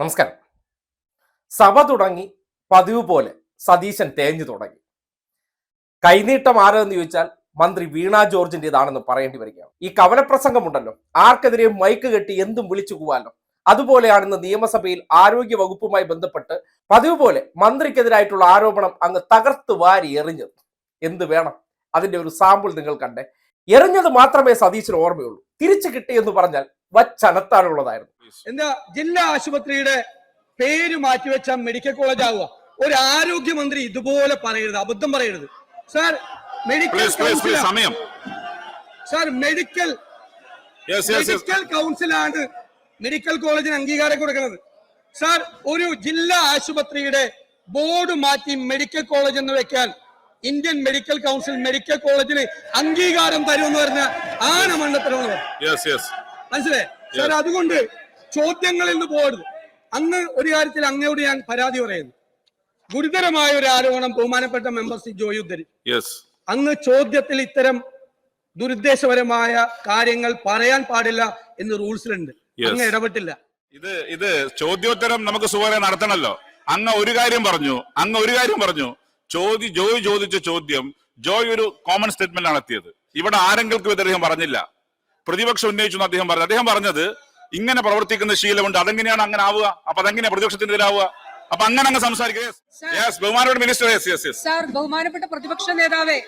നമസ്കാരം. സഭ തുടങ്ങി പതിവ് പോലെ സതീശൻ തേഞ്ഞു തുടങ്ങി. കൈനീട്ടം ആരെന്ന് ചോദിച്ചാൽ മന്ത്രി വീണ ജോർജിന്റെതാണെന്ന് പറയേണ്ടി വരികയാണ്. ഈ കവലപ്രസംഗമുണ്ടല്ലോ. ആർക്കെതിരെയും മൈക്ക് കെട്ടി എന്തും വിളിച്ചു കൂവാലോ. അതുപോലെയാണ് ഇന്ന് നിയമസഭയിൽ ആരോഗ്യ വകുപ്പുമായി ബന്ധപ്പെട്ട് പതിവ് പോലെ മന്ത്രിക്കെതിരായിട്ടുള്ള ആരോപണം അങ്ങ് തകർത്ത് വാരി എറിഞ്ഞത് എന്ത് വേണം? അതിന്റെ ഒരു സാമ്പിൾ നിങ്ങൾ കണ്ടേ. എറിഞ്ഞത് മാത്രമേ സതീശന് ഓർമ്മയുള്ളൂ. തിരിച്ചു കിട്ടിയെന്ന് പറഞ്ഞാൽ വച്ചനത്താനുള്ളതായിരുന്നു എന്താ ജില്ലാ ആശുപത്രിയുടെ പേര് മാറ്റിവെച്ച മെഡിക്കൽ കോളേജ് ആവുക? ഒരു ആരോഗ്യമന്ത്രി ഇതുപോലെ പറയരുത് അബദ്ധം പറയരുത്. സാർ മെഡിക്കൽ കൗൺസിൽ സമയം. Sir medical yes yes yes medical കൗൺസിലാണ് medical കോളേജിന് അംഗീകാരം കൊടുക്കുന്നത്. സാർ ഒരു ജില്ലാ ആശുപത്രിയുടെ ബോർഡ് മാറ്റി മെഡിക്കൽ കോളേജ് എന്ന് വെക്കാൻ ഇന്ത്യൻ മെഡിക്കൽ കൗൺസിൽ മെഡിക്കൽ കോളേജിന് അംഗീകാരം തരുമെന്ന് പറഞ്ഞ ആന യെസ് മനസ്സിലായി? സാർ അതുകൊണ്ട് ചോദ്യങ്ങളിൽ നിന്ന് പോകരുത്. അങ്ങ് ഒരു കാര്യത്തിൽ അങ്ങയോട് ഞാൻ പരാതി പറയുന്നു. ഗുരുതരമായ ഒരു ആരോപണം ബഹുമാനപ്പെട്ട മെമ്പർ സി ജോയുദ്ധരി അങ്ങ് ചോദ്യത്തിൽ ഇത്തരം ദുരുദ്ദേശപരമായ കാര്യങ്ങൾ പറയാൻ പാടില്ല എന്ന് റൂൾസിലുണ്ട്. അങ്ങ് ഇടപെട്ടില്ല. ഇത് ഇത് ചോദ്യോത്തരം നമുക്ക് സുഖം നടത്തണല്ലോ. അങ്ങ് ഒരു കാര്യം പറഞ്ഞു അങ്ങ് ഒരു കാര്യം പറഞ്ഞു. ചോദ്യ ജോയ് ചോദിച്ച ചോദ്യം ജോയ് ഒരു കോമൺ സ്റ്റേറ്റ്മെന്റ് നടത്തിയത്. ഇവിടെ ആരെങ്കിലും ഇത് അദ്ദേഹം പറഞ്ഞില്ല. പ്രതിപക്ഷം ഉന്നയിച്ചു എന്ന് അദ്ദേഹം പറഞ്ഞു. അദ്ദേഹം പറഞ്ഞത് ഇങ്ങനെ പ്രവർത്തിക്കുന്ന ശീലമുണ്ട് അതെങ്ങനെയാണ് അങ്ങനെ ആവുക? അപ്പൊ അതെങ്ങനെയാ പ്രതിപക്ഷത്തിനെതിരാവുക? അപ്പൊ അങ്ങനെ അങ്ങ് സംസാരിക്കുക. ബഹുമാനപ്പെട്ട minister yes yes yes sir ബഹുമാനപ്പെട്ട പ്രതിപക്ഷ നേതാവേ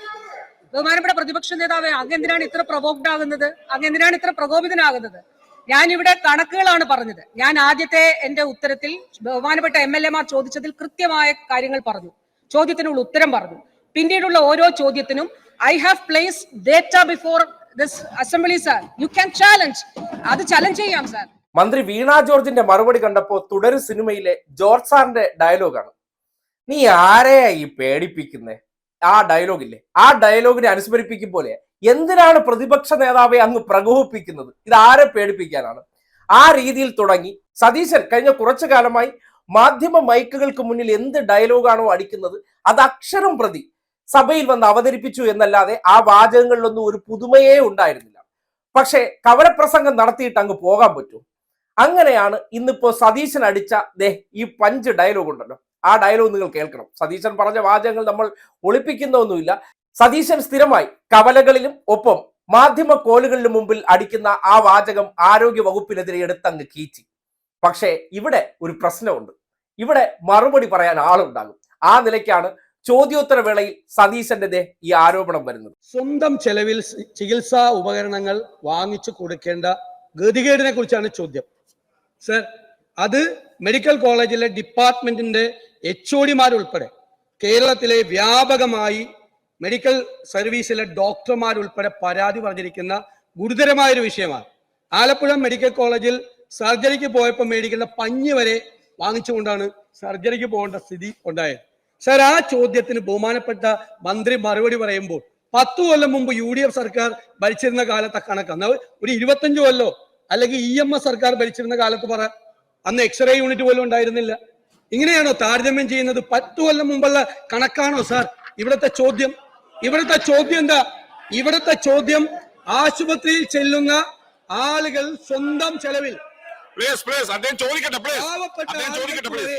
ബഹുമാനപ്പെട്ട പ്രതിപക്ഷ നേതാവേ അങ്ങ് എന്തിനാണ് ഇത്ര പ്രൊവോക്ഡ് ആകുന്നത്? അങ്ങ് എന്തിനാണ് ഇത്ര പ്രകോപിതനാകുന്നത്? ഞാൻ ഇവിടെ കണക്കുകളാണ് പറഞ്ഞത്. ഞാൻ ആദ്യത്തെ എന്റെ ഉത്തരത്തിൽ ബഹുമാനപ്പെട്ട എം എൽ എമാർ ചോദിച്ചതിൽ കൃത്യമായ കാര്യങ്ങൾ പറഞ്ഞു. ചോദ്യത്തിനുള്ള ഉത്തരം പറഞ്ഞു. പിന്നീടുള്ള ഓരോ ചോദ്യത്തിനും I have place data before this assembly sir you can challenge അത് ചലഞ്ച് ചെയ്യാം സാർ മന്ത്രി വീണ ജോർജിന്റെ മറുപടി കണ്ടപ്പോ തുടരു സിനിമയിലെ ജോർജ് സാറിന്റെ ഡയലോഗാണ് നീ ആരെയാ ഈ പേടിപ്പിക്കുന്നേ? ആ ഡയലോഗില്ലേ ആ ഡയലോഗിനെ അനുസ്മരിപ്പിക്കും പോലെ എന്തിനാണ് പ്രതിപക്ഷ നേതാവെ അങ്ങ് പ്രകോപിപ്പിക്കുന്നത്? ഇത് ആരെ പേടിപ്പിക്കാനാണ്? ആ രീതിയിൽ തുടങ്ങി. സതീശൻ കഴിഞ്ഞ കുറച്ചു കാലമായി മാധ്യമ മൈക്കുകൾക്ക് മുന്നിൽ എന്ത് ഡയലോഗാണോ അടിക്കുന്നത് അത് അക്ഷരം പ്രതി സഭയിൽ വന്ന് അവതരിപ്പിച്ചു എന്നല്ലാതെ ആ വാചകങ്ങളിലൊന്നും ഒരു പുതുമയേ ഉണ്ടായിരുന്നില്ല. പക്ഷേ കവലപ്രസംഗം നടത്തിയിട്ട് അങ്ങ് പോകാൻ പറ്റും. അങ്ങനെയാണ് ഇന്നിപ്പോ സതീശൻ അടിച്ച ദേ ഈ പഞ്ച് ഡയലോഗ് ഉണ്ടല്ലോ. ആ ഡയലോഗ് നിങ്ങൾ കേൾക്കണം. സതീശൻ പറഞ്ഞ വാചകങ്ങൾ നമ്മൾ ഒളിപ്പിക്കുന്നൊന്നുമില്ല. സതീശൻ സ്ഥിരമായി കവലകളിലും ഒപ്പം മാധ്യമ കോലുകളിലും മുമ്പിൽ അടിക്കുന്ന ആ വാചകം ആരോഗ്യ വകുപ്പിനെതിരെ എടുത്തങ്ങ് കീച്ചി പക്ഷേ ഇവിടെ ഒരു പ്രശ്നമുണ്ട്. ഇവിടെ മറുപടി പറയാൻ ആളുണ്ടാകും. ആ നിലയ്ക്കാണ് ചോദ്യോത്തര വേളയിൽ സതീശന്റെ ഈ ആരോപണം വരുന്നത്. സ്വന്തം ചെലവിൽ ചികിത്സാ ഉപകരണങ്ങൾ വാങ്ങിച്ചു കൊടുക്കേണ്ട ഗതികേടിനെ കുറിച്ചാണ് ചോദ്യം. സർ അത് മെഡിക്കൽ കോളേജിലെ ഡിപ്പാർട്ട്മെന്റിന്റെ എച്ച് ഒടിമാരുൾപ്പെടെ കേരളത്തിലെ വ്യാപകമായി മെഡിക്കൽ സർവീസിലെ ഡോക്ടർമാരുൾപ്പെടെ പരാതി പറഞ്ഞിരിക്കുന്ന ഗുരുതരമായൊരു വിഷയമാണ്. ആലപ്പുഴ മെഡിക്കൽ കോളേജിൽ സർജറിക്ക് പോയപ്പോൾ മേടിക്കേണ്ട പഞ്ഞ് വരെ വാങ്ങിച്ചുകൊണ്ടാണ് സർജറിക്ക് പോകേണ്ട സ്ഥിതി ഉണ്ടായത്. സർ ആ ചോദ്യത്തിന് ബഹുമാനപ്പെട്ട മന്ത്രി മറുപടി പറയുമ്പോൾ പത്തു കൊല്ലം മുമ്പ് യു ഡി എഫ് സർക്കാർ ഭരിച്ചിരുന്ന കാലത്തെ കണക്കാണ്. ഒരു ഇരുപത്തഞ്ച് കൊല്ലോ അല്ലെങ്കിൽ ഇ എം എസ് സർക്കാർ ഭരിച്ചിരുന്ന കാലത്ത് പറ അന്ന് എക്സ്റേ യൂണിറ്റ് പോലും ഉണ്ടായിരുന്നില്ല. ഇങ്ങനെയാണോ താരതമ്യം ചെയ്യുന്നത്? പത്തു കൊല്ലം മുമ്പുള്ള കണക്കാണോ സാർ ഇവിടുത്തെ ചോദ്യം? ഇവിടുത്തെ ചോദ്യം എന്താ? ഇവിടുത്തെ ചോദ്യം ആശുപത്രിയിൽ ചെല്ലുന്ന ആളുകൾ സ്വന്തം ചെലവിൽ പ്ലീസ് പ്ലീസ് അദ്ദേഹം ചോദിക്കട്ടെ പ്ലീസ് അദ്ദേഹം ചോദിക്കട്ടെ പ്ലീസ്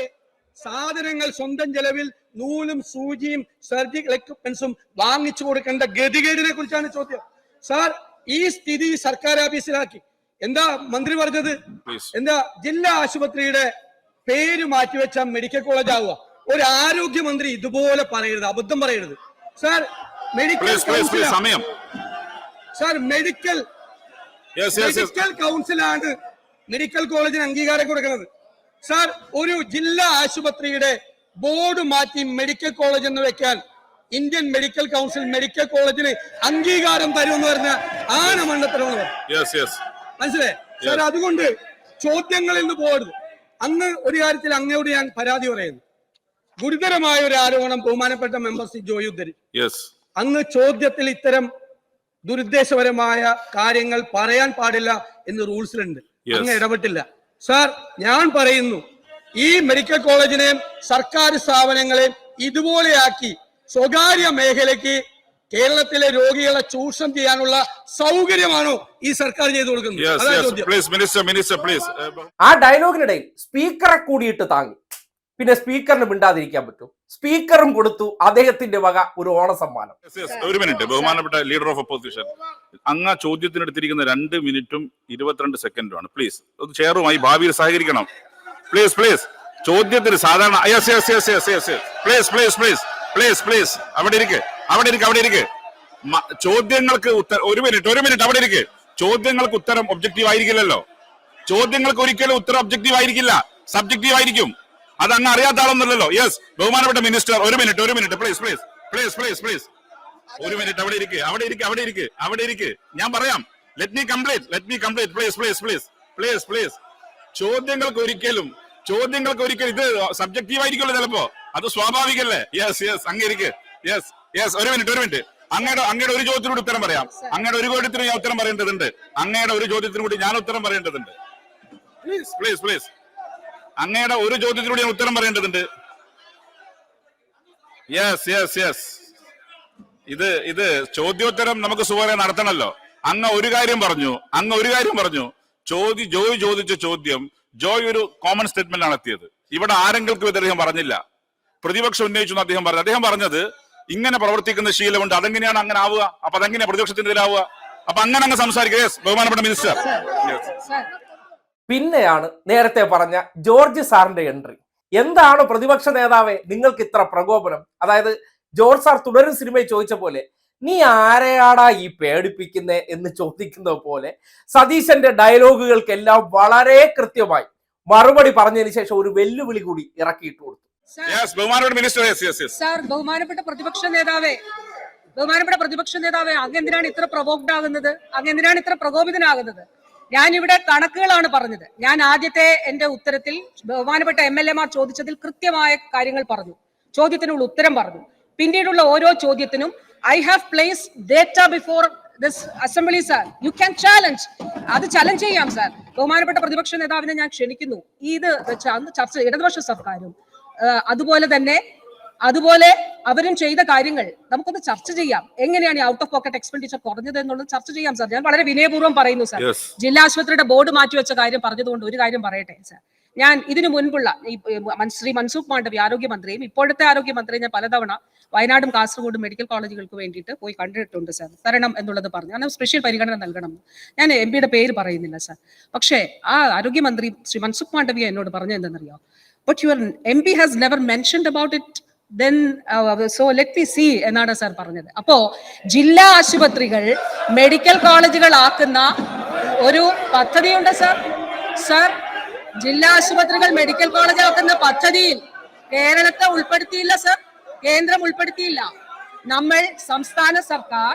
സാധനങ്ങൾ സ്വന്തം ചെലവിൽ നൂലും സൂചിയും സർജിക്കൽ എക്യുപ്മെന്റ്സും വാങ്ങിച്ചു കൊടുക്കേണ്ട ഗതികേടിനെ കുറിച്ചാണ് ചോദ്യം. സാർ ഈ സ്ഥിതി സർക്കാർ ഓഫീസിലാക്കി. എന്താ മന്ത്രി പറഞ്ഞത്? എന്താ ജില്ലാ ആശുപത്രിയുടെ പേര് മാറ്റിവെച്ച മെഡിക്കൽ കോളേജ് ആവുക? ഒരു ആരോഗ്യമന്ത്രി ഇതുപോലെ പറയരുത് അബദ്ധം പറയരുത്. സാർ മെഡിക്കൽ കൗൺസിൽ സമയം. സാർ മെഡിക്കൽ മെഡിക്കൽ കൗൺസിലാണ് മെഡിക്കൽ കോളേജിന് അംഗീകാരം കൊടുക്കുന്നത്. സാർ ഒരു ജില്ലാ ആശുപത്രിയുടെ ബോർഡ് മാറ്റി മെഡിക്കൽ കോളേജ് എന്ന് വെക്കാൻ ഇന്ത്യൻ മെഡിക്കൽ കൗൺസിൽ മെഡിക്കൽ കോളേജിന് അംഗീകാരം തരുമെന്ന് പറഞ്ഞ ആന മണ്ഡത്തിലാണ് മനസ്സിലായി? സാർ അതുകൊണ്ട് ചോദ്യങ്ങളിൽ നിന്ന് പോകരുത്. അന്ന് ഒരു കാര്യത്തിൽ അങ്ങയോട് ഞാൻ പരാതി പറയുന്നു. ഗുരുതരമായ ഒരു ആരോപണം ബഹുമാനപ്പെട്ട മെമ്പർ സി ജോയി അന്ന് ചോദ്യത്തിൽ ഇത്തരം ദുരുദ്ദേശപരമായ കാര്യങ്ങൾ പറയാൻ പാടില്ല എന്ന് റൂൾസിലുണ്ട്. അങ്ങ് ഇടപെട്ടില്ല. സാർ ഞാൻ പറയുന്നു ഈ മെഡിക്കൽ കോളേജിനെയും സർക്കാർ സ്ഥാപനങ്ങളെയും ഇതുപോലെയാക്കി സ്വകാര്യ മേഖലയ്ക്ക് കേരളത്തിലെ രോഗികളെ ചൂഷണം ചെയ്യാനുള്ള സൗകര്യമാണോ ഈ സർക്കാർ ചെയ്തു കൊടുക്കുന്നത്? അതാണ് ചോദ്യം. പ്ലീസ് മിനിസ്റ്റർ മിനിസ്റ്റർ പ്ലീസ് ആ ഡയലോഗിനിടയിൽ സ്പീക്കറെ കൂടിയിട്ട് താങ്ങി. പിന്നെ സ്പീക്കറിന് മിണ്ടാതിരിക്കാൻ പറ്റും. സ്പീക്കറും കൊടുത്തു അദ്ദേഹത്തിന്റെ വക ഒരു ഓണസമ്മാനം. ഒരു മിനിറ്റ് ബഹുമാനപ്പെട്ട ലീഡർ ഓഫ് ഒപ്പോസിഷൻ അങ്ങ് ചോദ്യത്തിന് എടുത്തിരിക്കുന്ന രണ്ട് മിനിറ്റും ഇരുപത്തിരണ്ട് സെക്കൻഡുമാണ് പ്ലീസ് ചെയറുമായി ഭാവിയിൽ സഹകരിക്കണം. പ്ലീസ് പ്ലീസ് ചോദ്യത്തിന് സാധാരണ please please please please please അവിടെ ഇരിക്കെ. അവിടെ ഇരിക്കെ അവിടെ ഇരിക്കെ. ചോദ്യങ്ങൾക്ക് ഉത്തരം ഒരു മിനിറ്റ് ഒരു മിനിറ്റ് അവിടെ ഇരിക്കെ. ചോദ്യങ്ങൾക്ക് ഉത്തരം ഒബ്ജക്റ്റീവ് ആയിരിക്കില്ലല്ലോ. ചോദ്യങ്ങൾക്ക് ഒരിക്കലും ഉത്തരം ഒബ്ജക്റ്റീവ് ആയിരിക്കില്ല. സബ്ജക്റ്റീവ് ആയിരിക്കും. അത് അങ്ങ് അറിയാത്ത ആളൊന്നുമല്ലല്ലോ യെസ് ബഹുമാനപ്പെട്ട മിനിസ്റ്റർ ഒരു മിനിറ്റ് ഒരു minute please please please please please ഒരു മിനിറ്റ് അവിടെ ഇരിക്ക് അവിടെ ഇരിക്ക് അവിടെ ഇരിക്ക് അവിടെ ഇരിക്ക്. ഞാൻ പറയാം let me complete let me complete please please please please please ചോദ്യങ്ങൾക്ക് ഒരിക്കലും ചോദ്യങ്ങൾക്ക് ഒരിക്കലും ഇത് സബ്ജക്റ്റീവ് ആയിരിക്കുമല്ലോ ചിലപ്പോ. അത് സ്വാഭാവികല്ലേ യെസ് യെസ് അങ്ങേരിക്ക് യെസ് യെസ് ഒരു മിനിറ്റ് ഒരു മിനിറ്റ് അങ്ങയുടെ അങ്ങയുടെ ഒരു ചോദ്യത്തിനോട് ഉത്തരം പറയാം. അങ്ങയുടെ ഒരു ചോദ്യത്തിന് ഞാൻ ഉത്തരം പറയേണ്ടതുണ്ട്. അങ്ങയുടെ ഒരു ചോദ്യത്തിന് കൂടി ഞാൻ ഉത്തരം പറയേണ്ടതുണ്ട്. പ്ലീസ് പ്ലീസ് പ്ലീസ് അങ്ങയുടെ ഒരു ചോദ്യത്തിലൂടെ ഞാൻ ഉത്തരം പറയേണ്ടതുണ്ട്. യെസ് യെസ് യെസ് ഇത് ഇത് ചോദ്യോത്തരം നമുക്ക് സുഖം നടത്തണല്ലോ. അങ്ങ് ഒരു കാര്യം പറഞ്ഞു അങ്ങ് ഒരു കാര്യം പറഞ്ഞു. ചോദ്യ ജോയ് ചോദിച്ച ചോദ്യം ജോയ് ഒരു കോമൺ സ്റ്റേറ്റ്മെന്റ് ആണ് എത്തിയത്. ഇവിടെ ആരെങ്കിലും ഇത് അദ്ദേഹം പറഞ്ഞില്ല. പ്രതിപക്ഷം ഉന്നയിച്ചു എന്ന് അദ്ദേഹം പറഞ്ഞു. അദ്ദേഹം പറഞ്ഞത് ഇങ്ങനെ പ്രവർത്തിക്കുന്ന ശീലമുണ്ട് അതെങ്ങനെയാണ് അങ്ങനെ ആവുക? അപ്പൊ പ്രതിപക്ഷത്തിന്റെ പ്രതിപക്ഷത്തിനെതിരാവുക? അപ്പൊ അങ്ങനെ അങ്ങ് സംസാരിക്കുക യെസ് ബഹുമാനപ്പെട്ട മിനിസ്റ്റർ പിന്നെയാണ് നേരത്തെ പറഞ്ഞ ജോർജ് സാറിന്റെ എൻട്രി. എന്താണ് പ്രതിപക്ഷ നേതാവെ? നിങ്ങൾക്ക് ഇത്ര പ്രകോപനം. അതായത് ജോർജ് സാർ തുടരും സിനിമയിൽ ചോദിച്ച പോലെ നീ ആരെയാടാ ഈ പേടിപ്പിക്കുന്നേ? എന്ന് ചോദിക്കുന്ന പോലെ സതീശന്റെ ഡയലോഗുകൾക്കെല്ലാം വളരെ കൃത്യമായി മറുപടി പറഞ്ഞതിന് ശേഷം ഒരു വെല്ലുവിളി കൂടി ഇറക്കിയിട്ട് കൊടുത്തു. യെസ് ബഹുമാനപ്പെട്ട minister yes yes yes sir ബഹുമാനപ്പെട്ട പ്രതിപക്ഷ നേതാവേ ബഹുമാനപ്പെട്ട പ്രതിപക്ഷ നേതാവേ അങ്ങ് എന്തിനാണ് ഇത്ര പ്രൊവോക്ഡ് ആകുന്നത്? അങ്ങ് എന്തിനാണ് ഇത്ര പ്രകോപിതനാകുന്നത്? ഞാനിവിടെ കണക്കുകളാണ് പറഞ്ഞത്. ഞാൻ ആദ്യത്തെ എന്റെ ഉത്തരത്തിൽ ബഹുമാനപ്പെട്ട എം എൽ എമാർ ചോദിച്ചതിൽ കൃത്യമായ കാര്യങ്ങൾ പറഞ്ഞു. ചോദ്യത്തിനുള്ള ഉത്തരം പറഞ്ഞു. പിന്നീടുള്ള ഓരോ ചോദ്യത്തിനും I have place data before this assembly sir you can challenge അത് ചലഞ്ച് ചെയ്യാം സാർ ബഹുമാനപ്പെട്ട പ്രതിപക്ഷ നേതാവിനെ ഞാൻ ക്ഷണിക്കുന്നു. ഇത് ചർച്ച ഇടതുപക്ഷ സർക്കാരും അതുപോലെ തന്നെ അതുപോലെ അവരും ചെയ്ത കാര്യങ്ങൾ നമുക്കൊന്ന് ചർച്ച ചെയ്യാം. എങ്ങനെയാണ് ഈ ഔട്ട് ഓഫ് പോക്കറ്റ് എക്സ്പെൻഡിച്ചർ കുറഞ്ഞത് എന്നുള്ളത് ചർച്ച ചെയ്യാം സാർ ഞാൻ വളരെ വിനയപൂർവം പറയുന്നു സാർ ജില്ലാ ആശുപത്രിയുടെ ബോർഡ് മാറ്റിവെച്ച കാര്യം പറഞ്ഞതുകൊണ്ട് ഒരു കാര്യം പറയട്ടെ സാർ ഞാൻ ഇതിനു മുൻപുള്ള ശ്രീ മൻസൂഖ് മാണ്ഡവി ആരോഗ്യമന്ത്രിയും ഇപ്പോഴത്തെ ആരോഗ്യമന്ത്രിയും ഞാൻ പലതവണ വയനാടും കാസർഗോഡും മെഡിക്കൽ കോളേജുകൾക്ക് വേണ്ടിയിട്ട് പോയി കണ്ടിട്ടുണ്ട് സാർ തരണം എന്നുള്ളത് പറഞ്ഞു. അങ്ങനെ സ്പെഷ്യൽ പരിഗണന നൽകണം. ഞാൻ എം പിയുടെ പേര് പറയുന്നില്ല സാർ പക്ഷേ ആ ആരോഗ്യമന്ത്രി ശ്രീ മൻസുഖ് മാണ്ഡവിയ എന്നോട് പറഞ്ഞത് എന്തെന്നറിയോ but your M P has never mentioned about it then so let me see എന്നാണ് സാർ പറഞ്ഞത്. അപ്പോ ജില്ലാ ആശുപത്രികൾ മെഡിക്കൽ കോളേജുകൾ ആക്കുന്ന ഒരു പദ്ധതിയുണ്ട് സാർ സാർ ജില്ലാ ആശുപത്രികൾ മെഡിക്കൽ കോളേജ് ആക്കുന്ന പദ്ധതിയിൽ കേരളത്തെ ഉൾപ്പെടുത്തിയില്ല സർ കേന്ദ്രം ഉൾപ്പെടുത്തിയില്ല. നമ്മൾ സംസ്ഥാന സർക്കാർ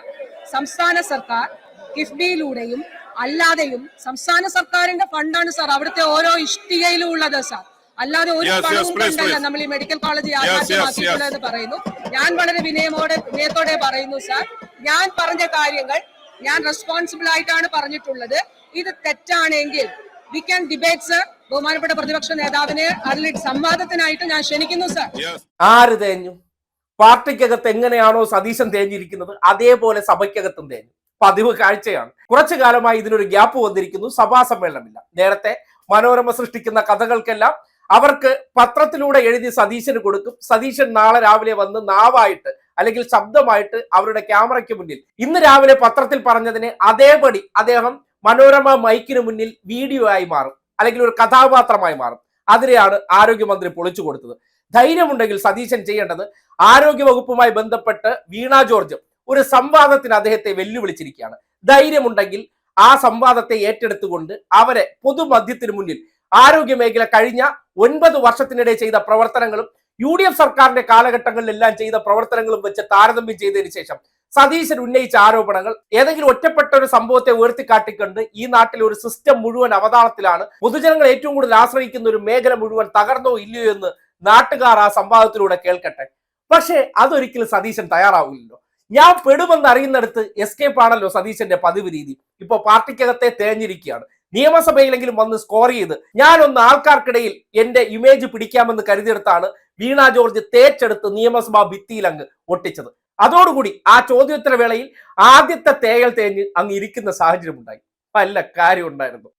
സംസ്ഥാന സർക്കാർ കിഫ്ബിയിലൂടെയും അല്ലാതെയും സംസ്ഥാന സർക്കാരിന്റെ ഫണ്ടാണ് സാർ അവിടുത്തെ ഓരോ ഇഷ്ടികയിലും ഉള്ളത് സാർ അല്ലാതെ ഒരു പണവും കൊണ്ടല്ല നമ്മൾ ഈ മെഡിക്കൽ കോളേജ് yes, യാഥാർത്ഥ്യമാക്കിയിട്ടുള്ളത് yes. എന്ന് പറയുന്നു. ഞാൻ വളരെ വിനയമോടെ വിനയത്തോടെ പറയുന്നു സാർ ഞാൻ പറഞ്ഞ കാര്യങ്ങൾ ഞാൻ റെസ്പോൺസിബിൾ ആയിട്ടാണ് പറഞ്ഞിട്ടുള്ളത്. ഇത് തെറ്റാണെങ്കിൽ വി ക്യാൻ ഡിബേറ്റ് സർ ബഹുമാനപ്പെട്ട പ്രതിപക്ഷ നേതാവിനെ അതിൽ സംവാദത്തിനായിട്ട് ഞാൻ ക്ഷണിക്കുന്നു സർ ആര് തേഞ്ഞു? പാർട്ടിക്കകത്ത് എങ്ങനെയാണോ സതീശൻ തേഞ്ഞിരിക്കുന്നത്? അതേപോലെ സഭയ്ക്കകത്തും തേഞ്ഞു. പതിവ് കാഴ്ചയാണ്. കുറച്ചു കാലമായി ഇതിനൊരു ഗ്യാപ്പ് വന്നിരിക്കുന്നു. സഭാ സമ്മേളനമില്ല നേരത്തെ മനോരമ സൃഷ്ടിക്കുന്ന കഥകൾക്കെല്ലാം അവർക്ക് പത്രത്തിലൂടെ എഴുതി സതീശന് കൊടുക്കും. സതീശൻ നാളെ രാവിലെ വന്ന് നാവായിട്ട് അല്ലെങ്കിൽ ശബ്ദമായിട്ട് അവരുടെ ക്യാമറയ്ക്ക് മുന്നിൽ. ഇന്ന് രാവിലെ പത്രത്തിൽ പറഞ്ഞതിന് അതേപടി അദ്ദേഹം മനോരമ മൈക്കിന് മുന്നിൽ വീഡിയോ ആയി മാറും. അല്ലെങ്കിൽ ഒരു കഥാപാത്രമായി മാറും. അതിനെയാണ് ആരോഗ്യമന്ത്രി പൊളിച്ചു കൊടുത്തത്. ധൈര്യമുണ്ടെങ്കിൽ സതീശൻ ചെയ്യേണ്ടത് ആരോഗ്യ വകുപ്പുമായി ബന്ധപ്പെട്ട് വീണ ജോർജ് ഒരു സംവാദത്തിന് അദ്ദേഹത്തെ വെല്ലുവിളിച്ചിരിക്കുകയാണ്. ധൈര്യമുണ്ടെങ്കിൽ ആ സംവാദത്തെ ഏറ്റെടുത്തുകൊണ്ട് അവരെ പൊതുമധ്യത്തിന് മുന്നിൽ ആരോഗ്യ മേഖല കഴിഞ്ഞ ഒൻപത് വർഷത്തിനിടെ ചെയ്ത പ്രവർത്തനങ്ങളും യു ഡി എഫ് സർക്കാരിന്റെ കാലഘട്ടങ്ങളിലെല്ലാം ചെയ്ത പ്രവർത്തനങ്ങളും വെച്ച് താരതമ്യം ചെയ്തതിന് ശേഷം സതീശൻ ഉന്നയിച്ച ആരോപണങ്ങൾ ഏതെങ്കിലും ഒറ്റപ്പെട്ട ഒരു സംഭവത്തെ ഉയർത്തിക്കാട്ടിക്കൊണ്ട് ഈ നാട്ടിലെ ഒരു സിസ്റ്റം മുഴുവൻ അവതാളത്തിലാണ്. പൊതുജനങ്ങൾ ഏറ്റവും കൂടുതൽ ആശ്രയിക്കുന്ന ഒരു മേഖല മുഴുവൻ തകർന്നോ ഇല്ലയോ എന്ന് നാട്ടുകാർ ആ സംവാദത്തിലൂടെ കേൾക്കട്ടെ. പക്ഷേ അതൊരിക്കലും സതീശൻ തയ്യാറാവില്ലല്ലോ. ഞാൻ പെടുമെന്ന് അറിയുന്നിടത്ത് എസ്കേപ്പ് ആണല്ലോ സതീശന്റെ പതിവ് രീതി. ഇപ്പൊ പാർട്ടിക്കകത്തെ തേഞ്ഞിരിക്കുകയാണ്. നിയമസഭയിലെങ്കിലും വന്ന് സ്കോർ ചെയ്ത് ഞാനൊന്ന് ആൾക്കാർക്കിടയിൽ എന്റെ ഇമേജ് പിടിക്കാമെന്ന് കരുതിയെടുത്താണ് വീണ ജോർജ് തേച്ചെടുത്ത് നിയമസഭാ ഭിത്തിയിൽ അങ്ങ് ഒട്ടിച്ചത്. അതോടുകൂടി ആ ചോദ്യോത്തര വേളയിൽ ആദ്യത്തെ തേയൽ തേഞ്ഞ് അങ്ങ് ഇരിക്കുന്ന സാഹചര്യം ഉണ്ടായി പല കാര്യം ഉണ്ടായിരുന്നു.